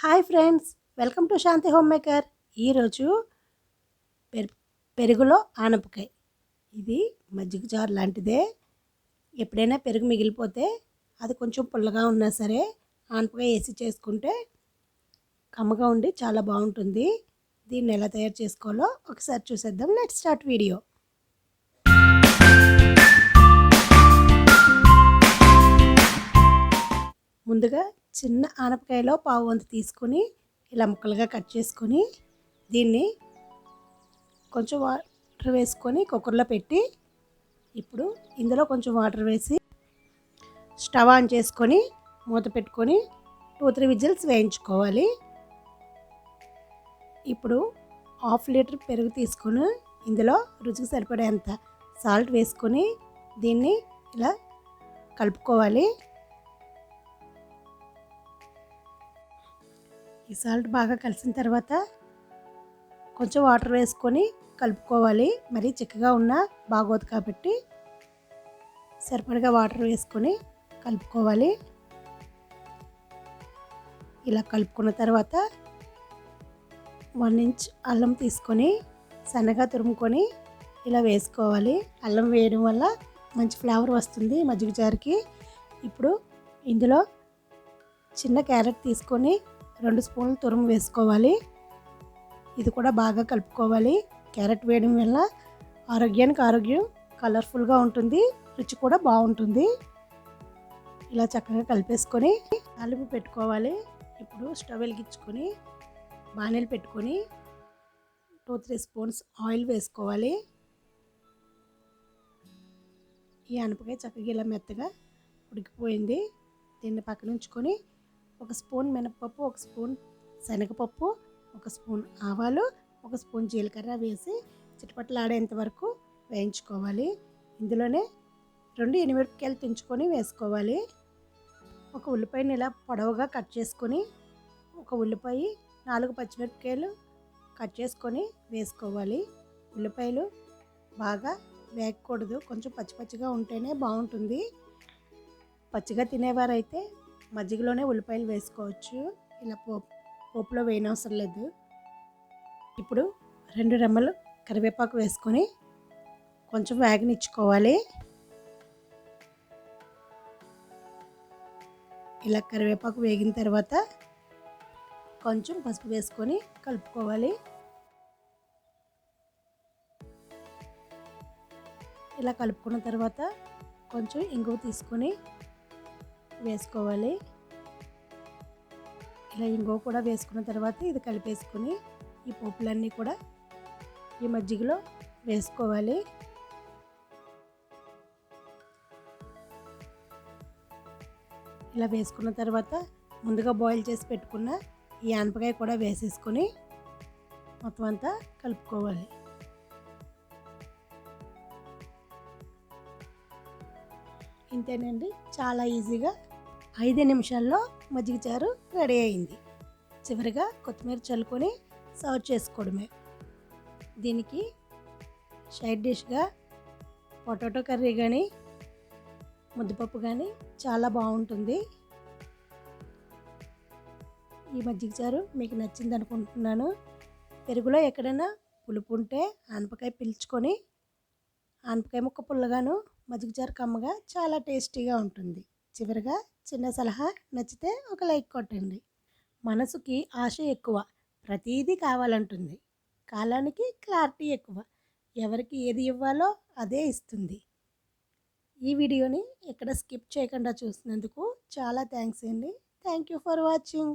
Hi friends welcome to Shanti home maker. ఈరోజు పెరు పెరుగులో ఆనపకాయ. ఇది మజ్జిగ జారు లాంటిదే. ఎప్పుడైనా పెరుగు మిగిలిపోతే అది కొంచెం పుల్లగా ఉన్నా సరే ఆనపకాయ వేసి చేసుకుంటే కమ్మగా ఉండి చాలా బాగుంటుంది. దీన్ని ఎలా తయారు చేసుకోవాలో ఒకసారి చూసేద్దాం. Let start video. ముందుగా చిన్న ఆనపకాయలో పావు వంతు తీసుకొని ఇలా ముక్కలుగా కట్ చేసుకొని దీన్ని కొంచెం వాటర్ వేసుకొని కుక్కర్లో పెట్టి ఇప్పుడు ఇందులో కొంచెం వాటర్ వేసి స్టవ్ ఆన్ చేసుకొని మూత పెట్టుకొని టూ త్రీ విజిల్స్ వేయించుకోవాలి. ఇప్పుడు హాఫ్ లీటర్ పెరుగు తీసుకొని ఇందులో రుచికి సరిపడేంత సాల్ట్ వేసుకొని దీన్ని ఇలా కలుపుకోవాలి. ఈ సాల్ట్ బాగా కలిసిన తర్వాత కొంచెం వాటర్ వేసుకొని కలుపుకోవాలి. మరీ చిక్కగా ఉన్న బాగోదు కాబట్టి సరిపడగా వాటర్ వేసుకొని కలుపుకోవాలి. ఇలా కలుపుకున్న తర్వాత వన్ ఇంచ్ అల్లం తీసుకొని సన్నగా తురుముకొని ఇలా వేసుకోవాలి. అల్లం వేయడం వల్ల మంచి ఫ్లేవర్ వస్తుంది మజ్జిగ జారికి. ఇప్పుడు ఇందులో చిన్న క్యారెట్ తీసుకొని రెండు స్పూన్లు తురుము వేసుకోవాలి. ఇది కూడా బాగా కలుపుకోవాలి. క్యారెట్ వేయడం వల్ల ఆరోగ్యానికి ఆరోగ్యం కలర్ఫుల్గా ఉంటుంది రుచి కూడా బాగుంటుంది. ఇలా చక్కగా కలిపేసుకొని తాలింపు పెట్టుకోవాలి. ఇప్పుడు స్టవ్ వెలిగించుకొని బాణీలు పెట్టుకొని టూ త్రీ స్పూన్స్ ఆయిల్ వేసుకోవాలి. ఈ అనపకాయ చక్కగా ఇలా మెత్తగా ఉడికిపోయింది. దీన్ని పక్కన ఉంచుకొని ఒక స్పూన్ మినప్పప్పు ఒక స్పూన్ శనగపప్పు ఒక స్పూన్ ఆవాలు ఒక స్పూన్ జీలకర్ర వేసి చిటపట్లాడేంత వరకు వేయించుకోవాలి. ఇందులోనే రెండు ఎనిమిరపకాయలు తుంచుకొని వేసుకోవాలి. ఒక ఉల్లిపాయని ఇలా పొడవుగా కట్ చేసుకొని ఒక ఉల్లిపాయ నాలుగు పచ్చిమిరపకాయలు కట్ చేసుకొని వేసుకోవాలి. ఉల్లిపాయలు బాగా వేగకూడదు కొంచెం పచ్చి పచ్చిగా ఉంటేనే బాగుంటుంది. పచ్చిగా తినేవారైతే మజ్జిగలోనే ఉల్లిపాయలు వేసుకోవచ్చు. ఇలా పోపు పోపులో వేయనవసరం లేదు. ఇప్పుడు రెండు రెమ్మలు కరివేపాకు వేసుకొని కొంచెం వేగనిచ్చుకోవాలి. ఇలా కరివేపాకు వేగిన తర్వాత కొంచెం పసుపు వేసుకొని కలుపుకోవాలి. ఇలా కలుపుకున్న తర్వాత కొంచెం ఇంగువ తీసుకొని వేసుకోవాలి. ఇలా ఇంగో కూడా వేసుకున్న తర్వాత ఇది కలిపేసుకొని ఈ పోపులన్నీ కూడా ఈ మజ్జిగలో వేసుకోవాలి. ఇలా వేసుకున్న తర్వాత ముందుగా బాయిల్ చేసి పెట్టుకున్న ఈ ఆనపకాయ కూడా వేసేసుకొని మొత్తం అంతా కలుపుకోవాలి. ఇంతేనండి. చాలా ఈజీగా ఐదు నిమిషాల్లో మజ్జిగ చారు రెడీ అయింది. చివరిగా కొత్తిమీర చల్లుకొని సర్వ్ చేసుకోవడమే. దీనికి సైడ్ డిష్గా పొటాటో కర్రీ కానీ ముద్దపప్పు కానీ చాలా బాగుంటుంది. ఈ మజ్జిగ చారు మీకు నచ్చింది అనుకుంటున్నాను. పెరుగులో ఎక్కడైనా పులుపు ఉంటే ఆనపకాయ పిలుచుకొని ఆనపకాయ ముక్క పుల్లగాను మజ్జిగ చారు కమ్మగా చాలా టేస్టీగా ఉంటుంది. చివరిగా చిన్న సలహా నచ్చితే ఒక లైక్ కొట్టండి. మనసుకి ఆశ ఎక్కువ ప్రతీదీ కావాలంటుంది. కాలానికి క్లారిటీ ఎక్కువ ఎవరికి ఏది ఇవ్వాలో అదే ఇస్తుంది. ఈ వీడియోని ఎక్కడ స్కిప్ చేయకుండా చూసినందుకు చాలా థ్యాంక్స్ అండి. Thank you for watching.